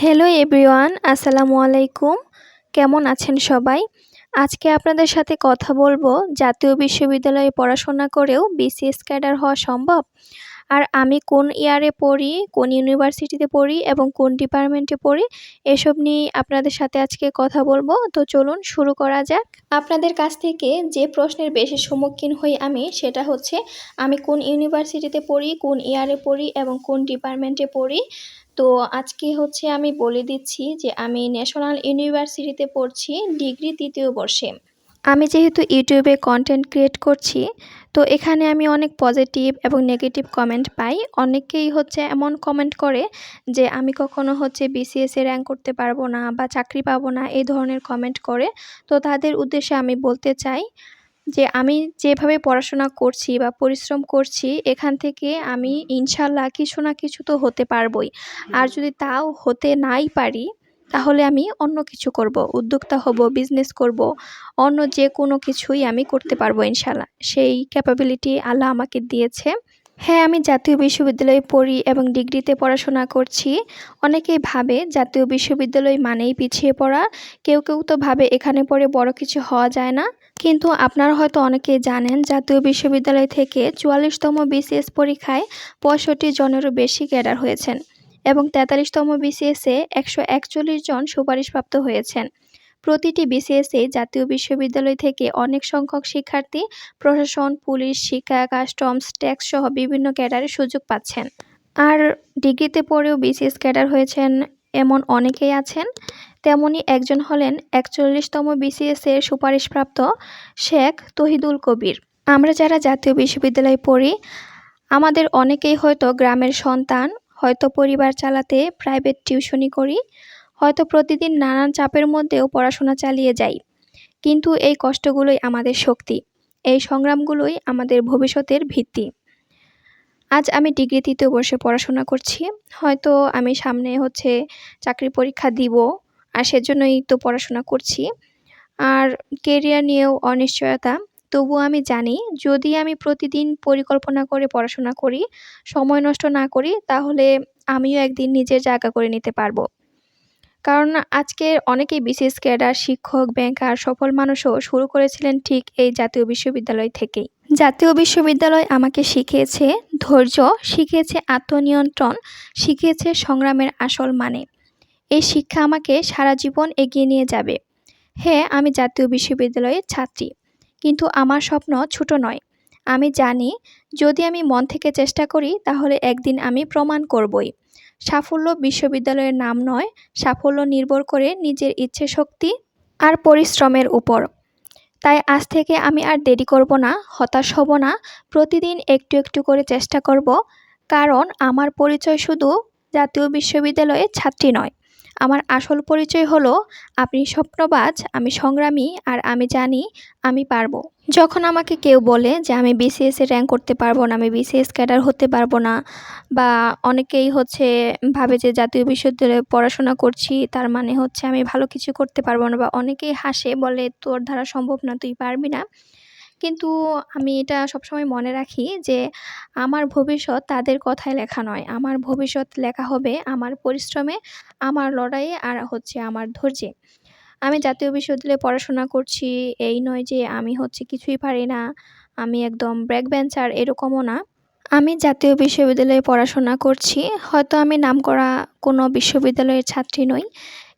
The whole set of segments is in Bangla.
হ্যালো এভরিওয়ান আসসালামু আলাইকুম। কেমন আছেন সবাই? আজকে আপনাদের সাথে কথা বলব জাতীয় বিশ্ববিদ্যালয়ে পড়াশোনা করেও বিসিএস ক্যাডার হওয়া সম্ভব? আর আমি কোন ইয়ারে পড়ি, কোন ইউনিভার্সিটিতে পড়ি এবং কোন ডিপার্টমেন্টে পড়ি, এসব নিয়ে আপনাদের সাথে আজকে কথা বলব। তো চলুন শুরু করা যাক। আপনাদের কাছ থেকে যে প্রশ্নের বেশি সম্মুখীন হই আমি, সেটা হচ্ছে, আমি কোন ইউনিভার্সিটিতে পড়ি, কোন ইয়ারে পড়ি এবং কোন ডিপার্টমেন্টে পড়ি? তো আজকে হচ্ছে আমি বলে দিচ্ছি যে, আমি ন্যাশনাল ইউনিভার্সিটিতে পড়ছি ডিগ্রি তৃতীয় বর্ষে। আমি যেহেতু ইউটিউবে কন্টেন্ট ক্রিয়েট করছি, তো এখানে আমি অনেক পজিটিভ এবং নেগেটিভ কমেন্ট পাই। অনেকেই হচ্ছে এমন কমেন্ট করে যে, আমি কখনো হচ্ছে বিসিএসে র্যাঙ্ক করতে পারব না বা চাকরি পাবো না, এই ধরনের কমেন্ট করে। তো তাদের উদ্দেশ্যে আমি বলতে চাই যে, আমি যেভাবে পড়াশোনা করছি বা পরিশ্রম করছি, এখান থেকে আমি ইনশাল্লাহ কিছু না কিছু তো হতে পারবই। আর যদি তাও হতে নাই পারি তাহলে আমি অন্য কিছু করব, উদ্যোক্তা হব বিজনেস করব, অন্য যে কোনো কিছুই আমি করতে পারব ইনশাল্লাহ সেই ক্যাপাবিলিটি আল্লাহ আমাকে দিয়েছে। হ্যাঁ আমি জাতীয় বিশ্ববিদ্যালয়ে পড়ি এবং ডিগ্রিতে পড়াশোনা করছি। অনেকেই ভাবে জাতীয় বিশ্ববিদ্যালয় মানেই পিছিয়ে পড়া, কেউ কেউ তো ভাবে এখানে পড়ে বড় কিছু হওয়া যায় না। কিন্তু আপনারা হয়তো অনেকেই জানেন, জাতীয় বিশ্ববিদ্যালয় থেকে চুয়াল্লিশতম বিসিএস পরীক্ষায় পঁয়ষট্টি জনেরও বেশি ক্যাডার হয়েছেন। এবং তেতাল্লিশতম বিসিএসে একশো একচল্লিশ জন সুপারিশপ্রাপ্ত হয়েছেন। প্রতিটি বিসিএসে জাতীয় বিশ্ববিদ্যালয় থেকে অনেক সংখ্যক শিক্ষার্থী, প্রশাসন, পুলিশ, শিক্ষা, কাস্টমস ট্যাক্স সহ বিভিন্ন ক্যাডারে সুযোগ পাচ্ছেন। আর ডিগ্রিতে পড়েও বিসিএস ক্যাডার হয়েছেন এমন অনেকেই আছেন। তেমনি একজন হলেন একচল্লিশতম বিসিএসের সুপারিশপ্রাপ্ত শেখ তহিদুল কবির। আমরা যারা জাতীয় বিশ্ববিদ্যালয়ে পড়ি, আমাদের অনেকেই হয়তো গ্রামের সন্তান হয়তো পরিবার চালাতে প্রাইভেট টিউশনি করি, হয়তো প্রতিদিন নানান চাপের মধ্যেও পড়াশোনা চালিয়ে যাই। কিন্তু এই কষ্টগুলোই আমাদের শক্তি, এই সংগ্রামগুলোই আমাদের ভবিষ্যতের ভিত্তি। আজ আমি ডিগ্রি তৃতীয় বর্ষে পড়াশোনা করছি, হয়তো আমি সামনে হচ্ছে চাকরি পরীক্ষা দিব, আর সেজন্যই তো পড়াশোনা করছি। আর কেরিয়ার নিয়েও অনিশ্চয়তা তবু আমি জানি যদি আমি প্রতিদিন পরিকল্পনা করে পড়াশোনা করি, সময় নষ্ট না করি, তাহলে আমিও একদিন নিজের জায়গা করে নিতে পারব। কারণ আজকে অনেকেই বিশেষ ক্যাডার, শিক্ষক, ব্যাংকার, সফল মানুষও শুরু করেছিলেন ঠিক এই জাতীয় বিশ্ববিদ্যালয় থেকেই। জাতীয় বিশ্ববিদ্যালয় আমাকে শিখিয়েছে ধৈর্য, শিখিয়েছে আত্মনিয়ন্ত্রণ, শিখিয়েছে সংগ্রামের আসল মানে। এই শিক্ষা আমাকে সারা জীবন এগিয়ে নিয়ে যাবে। হ্যাঁ আমি জাতীয় বিশ্ববিদ্যালয়ের ছাত্রী। কিন্তু আমার স্বপ্ন ছোট নয়। আমি জানি, যদি আমি মন থেকে চেষ্টা করি, তাহলে একদিন আমি প্রমাণ করবই। সাফল্য বিশ্ববিদ্যালয়ের নাম নয়, সাফল্য নির্ভর করে নিজের ইচ্ছে শক্তি আর পরিশ্রমের উপর। তাই আজ থেকে আমি আর দেরি করব না, হতাশ হব না, প্রতিদিন একটু একটু করে চেষ্টা করব, কারণ আমার পরিচয় শুধু জাতীয় বিশ্ববিদ্যালয়ের ছাত্রী নয়। আমার আসল পরিচয় হলো, আপনি স্বপ্নবাজ, আমি সংগ্রামী আর আমি জানি আমি পারব। যখন আমাকে কেউ বলে যে আমি বিসিএসে র্যাঙ্ক করতে পারব না, আমি বিসিএস ক্যাডার হতে পারব না, বা অনেকেই হচ্ছে ভাবে যে জাতীয় বিশ্ববিদ্যালয়ে পড়াশোনা করছি, তার মানে হচ্ছে আমি ভালো কিছু করতে পারব না, বা অনেকেই হাসে, বলে তোর দ্বারা সম্ভব না, তুই পারবি না কিন্তু আমি এটা সবসময় মনে রাখি যে আমার ভবিষ্যৎ তাদের কথায় লেখা নয়। আমার ভবিষ্যৎ লেখা হবে আমার পরিশ্রমে, আমার লড়াইয়ে আর হচ্ছে আমার ধৈর্যে। আমি জাতীয় বিশ্ববিদ্যালয়ে পড়াশোনা করছি, এই নয় যে আমি হচ্ছে কিছুই পারি না, আমি একদম ব্র্যাক বেঞ্চার এরকমও না। আমি জাতীয় বিশ্ববিদ্যালয়ে পড়াশোনা করছি, হয়তো আমি নাম করা কোনো বিশ্ববিদ্যালয়ের ছাত্রী নই,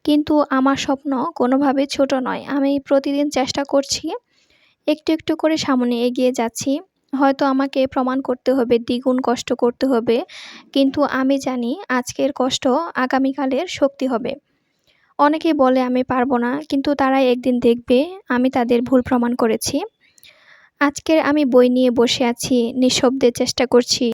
কিন্তু আমার স্বপ্ন কোনোভাবে ছোট নয়। আমি প্রতিদিন চেষ্টা করছি একটু একটু করে সামনে এগিয়ে যাচ্ছি। হয়তো আমাকে প্রমাণ করতে হবে, দ্বিগুণ কষ্ট করতে হবে। কিন্তু আমি জানি আজকের কষ্ট আগামীকালের শক্তি হবে। অনেকে বলে আমি পারব না, কিন্তু তারাই একদিন দেখবে, আমি তাদের ভুল প্রমাণ করেছি। আজকের আমি বই নিয়ে বসে আছি, নিঃশব্দে চেষ্টা করছি।